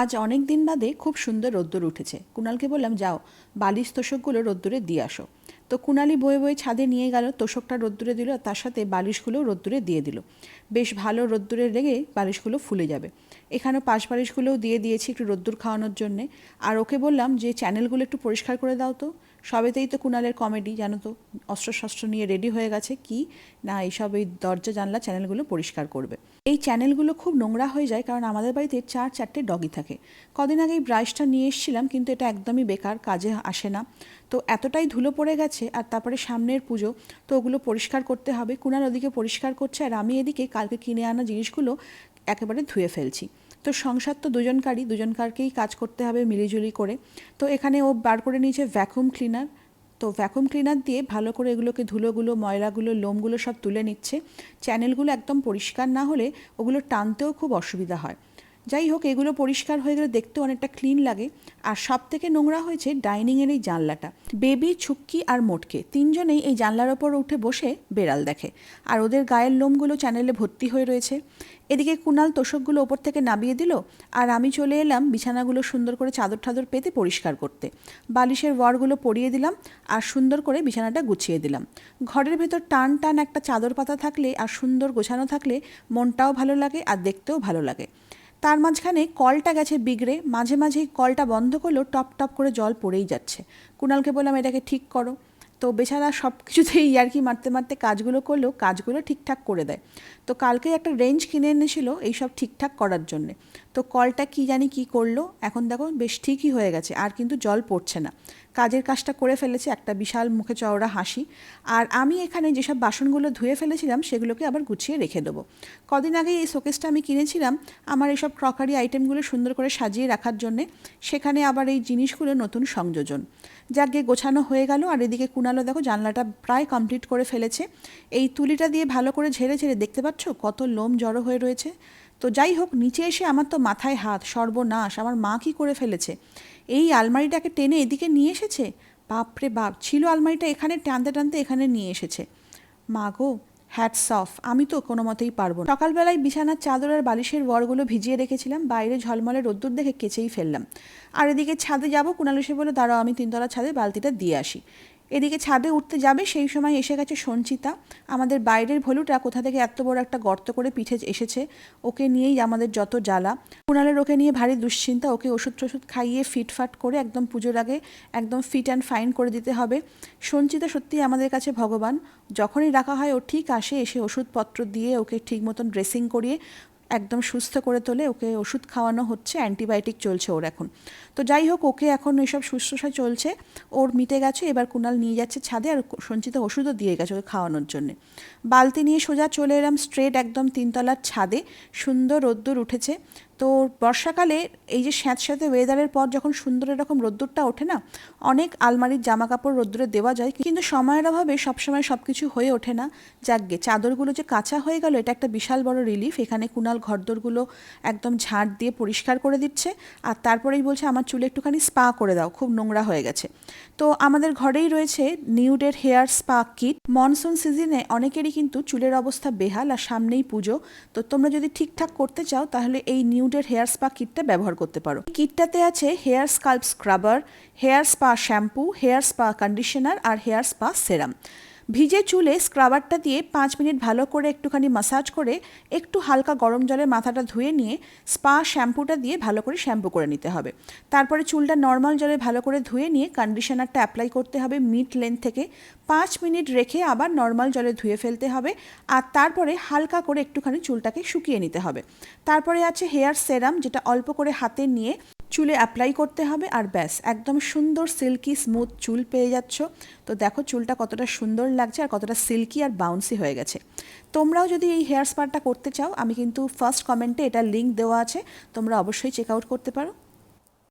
আজ অনেক দিন বাদে খুব সুন্দর রোদ্দুর উঠেছে। কুণালকে বললাম, যাও, বালিশ তোষকগুলো রোদ্দুরে দিয়ে আসো। তো কুণালি বয়ে বয়ে ছাদে নিয়ে গেল, তোষকটা রোদ্দুরে দিল, আর তার সাথে বালিশগুলো রোদ্দুরে দিয়ে দিল। বেশ ভালো রোদ্দুরে লেগে বালিশগুলো ফুলে যাবে। এখানেও পাশ বালিশগুলোও দিয়ে দিয়েছি একটু রোদ্দুর খাওয়ানোর জন্যে। আর ওকে বললাম যে, চ্যানেলগুলো একটু পরিষ্কার করে দাও তো। সবেতেই তো কুণালের কমেডি, জানো তো? অস্ত্র শস্ত্র নিয়ে রেডি হয়ে গেছে। কি? না, এইসব এই দরজা জানলা চ্যানেলগুলো পরিষ্কার করবে। এই চ্যানেলগুলো খুব নোংরা হয়ে যায় কারণ আমাদের বাড়িতে চার চারটে ডগি থাকে। কদিন আগে এই ব্রাশটা নিয়ে এসেছিলাম, কিন্তু এটা একদমই বেকার, কাজে আসে না। তো এতটাই ধুলো পড়ে গেছে আর তারপরে সামনের পুজো, তো ওগুলো পরিষ্কার করতে হবে। কুণাল ওদিকে পরিষ্কার করছে আর আমি এদিকে কালকে কিনে আনা জিনিসগুলো একেবারে ধুয়ে ফেলছি। তো সংসার তো দুজনকারই, দুজনকারকেই কাজ করতে হবে মিলিজুলি করে। তো এখানে ও বার করে নিয়েছে ভ্যাকুম ক্লিনার তো ভ্যাকুম ক্লিনার দিয়ে ভালো করে এগুলোকে ধুলোগুলো, ময়লাগুলো, লোমগুলো সব তুলে নিচ্ছে। চ্যানেলগুলো একদম পরিষ্কার না হলে ওগুলো টানতেও খুব অসুবিধা হয়। যাই হোক এগুলো পরিষ্কার হয়ে গেলে দেখতেও অনেকটা ক্লিন লাগে। আর সব থেকে নোংরা হয়েছে ডাইনিংয়ের এই জানলাটা। বেবি ছুক্কি আর মোটকে তিনজনেই এই জানলার ওপর উঠে বসে বেড়াল দেখে। আর ওদের গায়ের লোমগুলো চ্যানেলে ভর্তি হয়ে রয়েছে। এদিকে কুনাল তোষকগুলো ওপর থেকে নামিয়ে দিল আর আমি চলে এলাম বিছানাগুলো সুন্দর করে চাদর ঠাদর পেতে পরিষ্কার করতে। বালিশের ওয়ারগুলো পরিয়ে দিলাম আর সুন্দর করে বিছানাটা গুছিয়ে দিলাম। ঘরের ভেতর টান টান একটা চাদর পাতা থাকলে আর সুন্দর গোছানো থাকলে মনটাও ভালো লাগে আর দেখতেও ভালো লাগে। তার মাঝখানে কলটা গেছে বিগড়ে, মাঝে মাঝেই কলটা বন্ধ করলেও টপ টপ করে জল পড়েই যাচ্ছে। কুণালকে বললাম, এটাকে ঠিক করো। তো বেচারা সব কিছুতেই ইয়ার্কি মারতে মারতে কাজগুলো করলেও কাজগুলো ঠিকঠাক করে দেয়। তো কালকে একটা রেঞ্জ কিনে এনেছিল এইসব ঠিকঠাক করার জন্যে। তো কলটা কি জানি কি করল, এখন দেখো বেশ ঠিকই হয়ে গেছে, আর কিন্তু জল পড়ছে না। কাজের কাজটা করে ফেলেছে একটা বিশাল মুখে চওড়া হাসি। আর আমি এখানে যেসব বাসনগুলো ধুয়ে ফেলেছিলাম সেগুলোকে আবার গুছিয়ে রেখে দেবো। কদিন আগে এই শোকেসটা আমি কিনেছিলাম আমার এইসব ক্রকারি আইটেমগুলো সুন্দর করে সাজিয়ে রাখার জন্যে। সেখানে আবার এই জিনিসগুলো নতুন সংযোজন। যাকে গোছানো হয়ে গেল, আর এদিকে কুনালো দেখো জানলাটা প্রায় কমপ্লিট করে ফেলেছে। এই তুলিটা দিয়ে ভালো করে ঝেড়ে ঝেড়ে দেখতে পাচ্ছ? কত লোম জড়ো হয়ে রয়েছে। তো যাই হোক, নিচে এসে আমার তো মাথায় হাত, সর্বনাশ, আমার মা কি করে ফেলেছে? এই আলমারিটাকে টেনে এদিকে নিয়ে এসেছে? বাপরে বাপ, ছিল আলমারিটা এখানে, টানতে টানতে এখানে নিয়ে এসেছে। মা গো হ্যাটস অফ আমি তো কোনো মতেই পারব সকালবেলায় বিছানার চাদর আর বালিশের বরগুলো ভিজিয়ে রেখেছিলাম, বাইরে ঝলমলে রোদ্দুর দেখে কেচেই ফেললাম। আর এদিকে ছাদে যাব কুণাল বলে দাঁড়াও, আমি তিনতলা ছাদে বালতিটা দিয়ে আসি। এদিকে ছাদে উঠতে যাবে, সেই সময় এসে গেছে সঞ্চিতা। আমাদের বাইরের ভলুটা কোথা থেকে এত বড় একটা গর্ত করে পিঠে এসেছে, ওকে নিয়েই আমাদের যত জ্বালা। কুণালের ওকে নিয়ে ভারী দুশ্চিন্তা, ওকে ওষুধ টষুধ খাইয়ে ফিটফাট করে একদম পুজোর আগে একদম ফিট অ্যান্ড ফাইন করে দিতে হবে। সঞ্চিতা সত্যিই আমাদের কাছে ভগবান। যখনই রাখা হয় ও ঠিক আসে, এসে ওষুধপত্র দিয়ে ওকে ঠিক মতন ড্রেসিং করিয়ে একদম সুস্থ করে তোলে, ওকে ওষুধ খাওয়ানো হচ্ছে, অ্যান্টিবায়োটিক চলছে ওর এখন। তো যাই হোক, ওকে এখন এসব শুশ্রূষা চলছে, ওর মিটে গেছে, এবার কুণাল নিয়ে যাচ্ছে ছাদে আর সঞ্চিত ওষুধও দিয়ে গেছে ওকে খাওয়ানোর জন্যে। বালতি নিয়ে সোজা চলে এলাম স্ট্রেট একদম তিনতলার ছাদে, সুন্দর রোদ্দুর উঠেছে। তো বর্ষাকালে এই যে স্যাঁত স্যাঁতে ওয়েদারের পর যখন সুন্দর এরকম রোদ্দুরটা ওঠে না, অনেক আলমারির জামা কাপড় রোদ্দুরে দেওয়া যায়, কিন্তু সময়ের অভাবে সবসময় সব কিছু হয়ে ওঠে না। যাকগে, চাদরগুলো যে কাঁচা হয়ে গেল, এটা একটা বিশাল বড় রিলিফ এখানে কুনাল ঘরদোরগুলো একদম ঝাঁট দিয়ে পরিষ্কার করে দিচ্ছে, আর তারপরেই বলছে, আমার চুলে একটুখানি স্পা করে দাও, খুব নোংরা হয়ে গেছে। তো আমাদের ঘরেই রয়েছে নিউডের হেয়ার স্পা কিট মনসুন সিজনে অনেকেরই কিন্তু চুলের অবস্থা বেহাল, আর সামনেই পুজো। তো তোমরা যদি ঠিকঠাক করতে চাও, তাহলে এই নিউডের হেয়ার স্পা কিটটা ব্যবহার করতে পারো। কিটটাতে আছে hair scalp scrubber, hair spa shampoo, hair spa conditioner আর হেয়ার স্পা সেরাম। ভিজে চুলে স্ক্রাবারটা দিয়ে পাঁচ মিনিট ভালো করে একটুখানি মাসাজ করে একটু হালকা গরম জলে মাথাটা ধুয়ে নিয়ে স্পা শ্যাম্পুটা দিয়ে ভালো করে শ্যাম্পু করে নিতে হবে। তারপরে চুলটা নর্মাল জলে ভালো করে ধুয়ে নিয়ে কন্ডিশনারটা অ্যাপ্লাই করতে হবে মিড লেন্থ থেকে। পাঁচ মিনিট রেখে আবার নর্মাল জলে ধুয়ে ফেলতে হবে আর তারপরে হালকা করে একটুখানি চুলটাকে শুকিয়ে নিতে হবে। তারপরে আছে হেয়ার সেরাম যেটা অল্প করে হাতে নিয়ে চুলে অ্যাপ্লাই করতে হবে আর ব্যাস, একদম সুন্দর সিল্কি স্মুথ চুল পেয়ে যাচ্ছ। তো দেখো চুলটা কতটা সুন্দর লাগছে আর কতটা সিল্কি আর বাউন্সি হয়ে গেছে। তোমরাও যদি এই হেয়ার স্পারটা করতে চাও, আমি কিন্তু ফার্স্ট কমেন্টে এটা লিঙ্ক দেওয়া আছে, তোমরা অবশ্যই চেক আউট করতে পারো।